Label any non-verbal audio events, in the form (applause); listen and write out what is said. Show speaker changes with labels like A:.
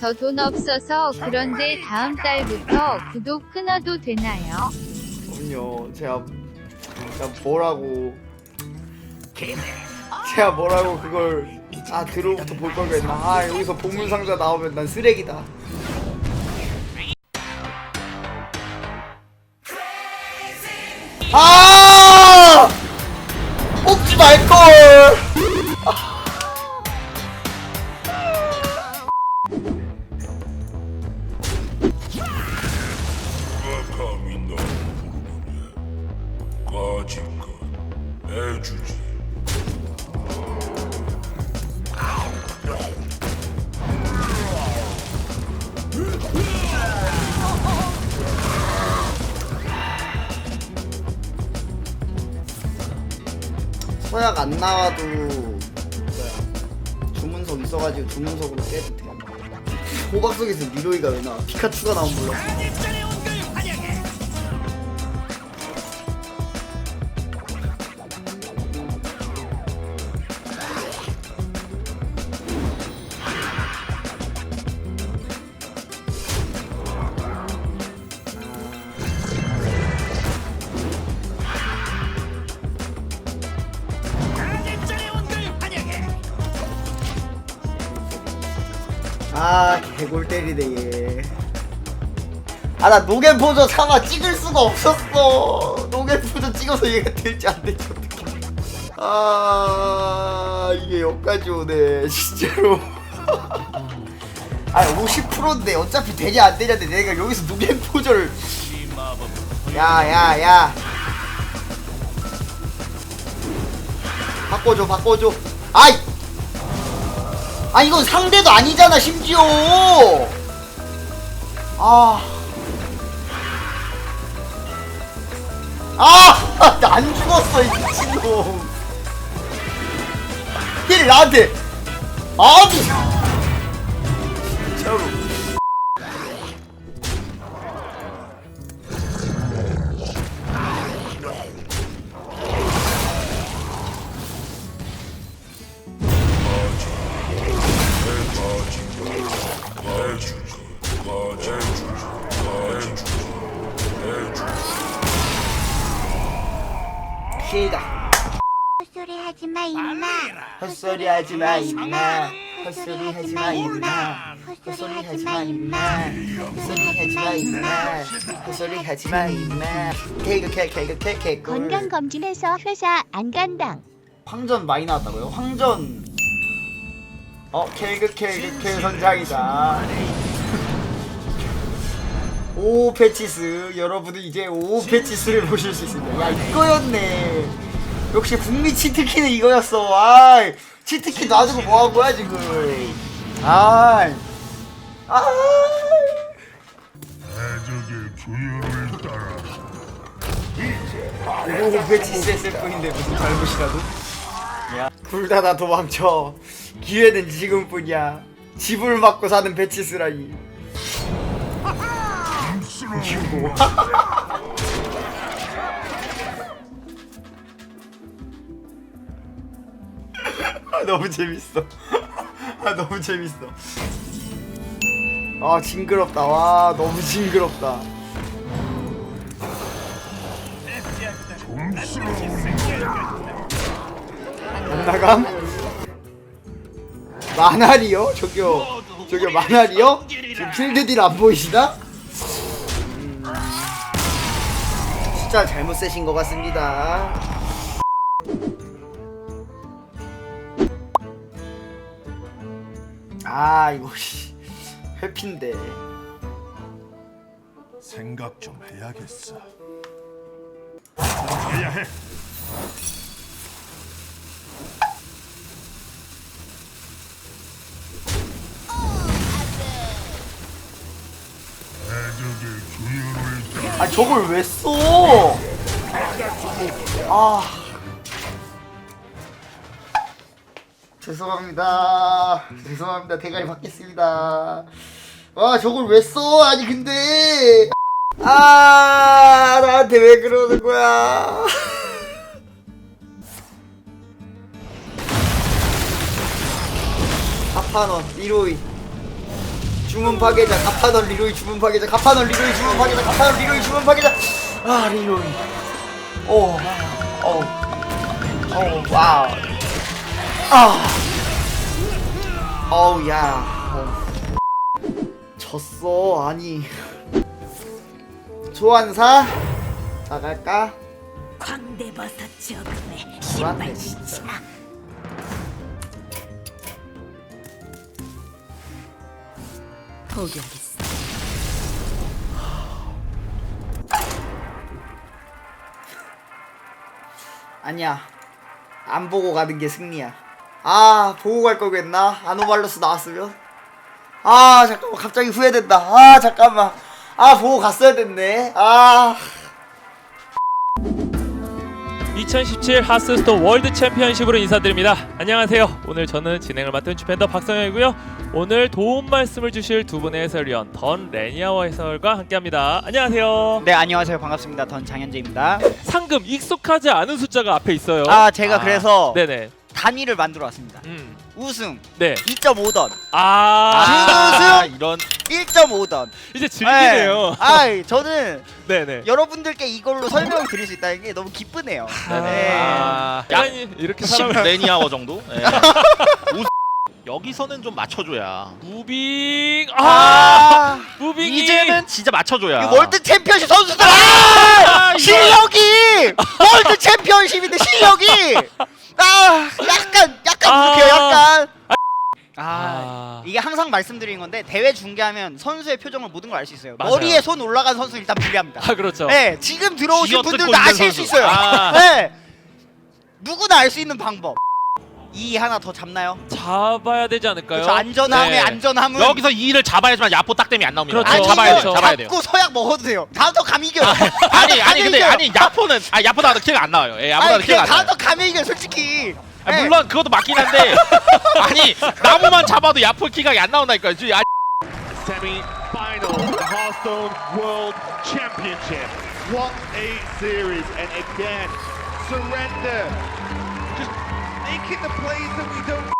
A: 저 돈 없어서 그런데 다음 달부터 구독 끊어도 되나요?
B: 그럼요. 제가 제가 뭐라고 제가 뭐라고 그걸 아 들어부터 볼 걸 그랬나. 아 여기서 보물 상자 나오면 난 쓰레기다. 아!
C: 주지
B: 서약 안 나와도 뭐야 주문석 있어가지고 주문석으로 깨도 돼. 호박 속에서 미로이가 왜 나와? 피카츄가 나온 몰라. 아 개골 때리네 얘. 아 나 노겐 포저 차마 찍을 수가 없었어. 노겐 포저 찍어서 얘가 될지 안 될지 어떡해. 아 이게 여기까지 오네 진짜로. (laughs) 아 50%인데 어차피 되냐 안 되냐인데 내가 여기서 노겐 포저를. 야야 야. 바꿔줘 바꿔줘. 아이. 아 이건 상대도 아니잖아 심지어 아. 아! 죽었어 이 미친놈 힐 나한테 아니 피해다.
D: 헛소리 하지 마 임마.
B: 헛소리 하지 마 임마. 헛소리 하지 마 임마. 헛소리 하지 마 임마. 헛소리 하지 마 임마. 헛소리 하지 마 임마. 개그캐 개그캐 개꿀.
D: 건강 검진해서 회사 안 간당.
B: 황전 많이 나왔다고요? 황전. 어 케이크 케이크 선장이다. (laughs) 오 패치스. 여러분들 이제 오 패치스를 보실 수 있습니다. 야 이거였네 역시 북미 치트키는 이거였어. 아 치트키 놔두고 뭐 한 거야 지금. 아이. 아
C: 따라.
B: 오 패치스 했을 뿐인데 무슨 잘못이라도? 둘다 다 도망쳐. 기회는 지금뿐이야. 집을 맞고 사는 패치스라니 (laughs) 아, 너무 재밌어 (laughs) 아 너무 재밌어 아 징그럽다 와 너무 징그럽다 안 나감? 만알이요? 저기요 저기요 만알이요? 지금 필드딜 안 보이시나? 음, 진짜 잘못 세신 것 같습니다 아 이거 씨. 회피인데.
C: 생각 좀 해야겠어. 규율을 따라
B: 아 저걸 왜 써? 아 죄송합니다. 죄송합니다. 대가리 받겠습니다. 아 저걸 왜 써? 아니 근데. 아 나한테 왜 그러는 거야? 파파너 1호이. 주문 파괴자 가파던 리로이 주문 파괴자 가파던 리로이 주문 파괴자 가파던 리로이 주문 파괴자. 아 리로이. 오 오 오 와우 아. 어우 야. 어. 졌어 아니. 소환사 나갈까?
E: 광대버섯 저금에
B: 불안해 진짜
E: 포기하겠어.
B: 아니야. 안 보고 가는 게 승리야 아 보고 갈 걸 그랬나 아노발로스 나왔으면 아 잠깐만 갑자기 후회된다 아 잠깐만 아 보고 갔어야 됐네 아
F: 2017 하스스톤 월드 챔피언십으로 인사드립니다. 안녕하세요. 오늘 저는 진행을 맡은 주펜더 박성현이고요. 오늘 도움 말씀을 주실 두 분의 해설위원 던 레니아워 해설과 함께합니다. 안녕하세요.
G: 네 안녕하세요 반갑습니다 던 장현재입니다
F: 상금 익숙하지 않은 숫자가 앞에 있어요.
G: 아 제가 그래서
F: 네네.
G: 단위를 만들어 왔습니다
F: 음.
G: 우승
F: 네.
G: 2.5던
F: 아,
G: 준우승 이런 1.5던
F: 이제 즐기네요.
G: 아 저는
F: 네 네.
G: 여러분들께 이걸로 설명을 드릴 수 있다는 게 너무 기쁘네요 네.
H: 아,
F: 야,
H: 약
F: 이렇게
H: 10
F: 사람을 (laughs)
H: 레니아워 정도? (laughs) 예. 우- 여기서는 좀 맞춰줘야.
F: 무빙 아,
G: 아
F: 무빙이
H: 이제는 진짜 맞춰줘야.
G: 이 월드 챔피언십 선수들 아, 실력이 (laughs) 월드 챔피언십인데 실력이 아 약간 약간
F: 아.
G: 부족해요 약간 아
F: 아.
G: 이게 항상 말씀드리는 건데 대회 중계하면 선수의 표정을 모든 걸 알 수 있어요.
F: 맞아요.
G: 머리에 손 올라간 선수 일단 불리합니다.
F: 아 그렇죠.
G: 네, 지금 들어오신
H: 쥐어 뜯고
G: 분들도
H: 있는
G: 아실 수
H: 선수.
G: 있어요.
H: 아.
G: 네, 누구나 알 수 있는 방법. 이 하나 더 잡나요?
F: 잡아야 되지 않을까요?
G: 그렇죠. 안전함의
F: 네.
G: 안전함은
H: 여기서 2를 잡아야지만 야포 딱땜이 안 나옵니다.
F: 그렇죠.
H: 아니, 잡아야 돼,
F: 그렇죠.
H: 잡아야 돼요.
G: 잡고 서약 먹어도 돼요. 다음 더 감이 이겨요.
H: 아니, 아니 근데
G: 이겨요.
H: 아니 야포는 아 야포 나도 킬가 안 나와요. 예, 야포 나도
G: 그냥
H: 안
G: 다음
H: 나와요.
G: 더 감이 이겨요. 솔직히.
H: 아,
G: 네.
H: 물론 그것도 맞긴 한데 (laughs) 아니 나무만 잡아도 야포 킬각이 안 나온다니까요. 저 야-
I: semi-final of the Hearthstone World Championship. What a series! And again, surrender. Making the plays that we don't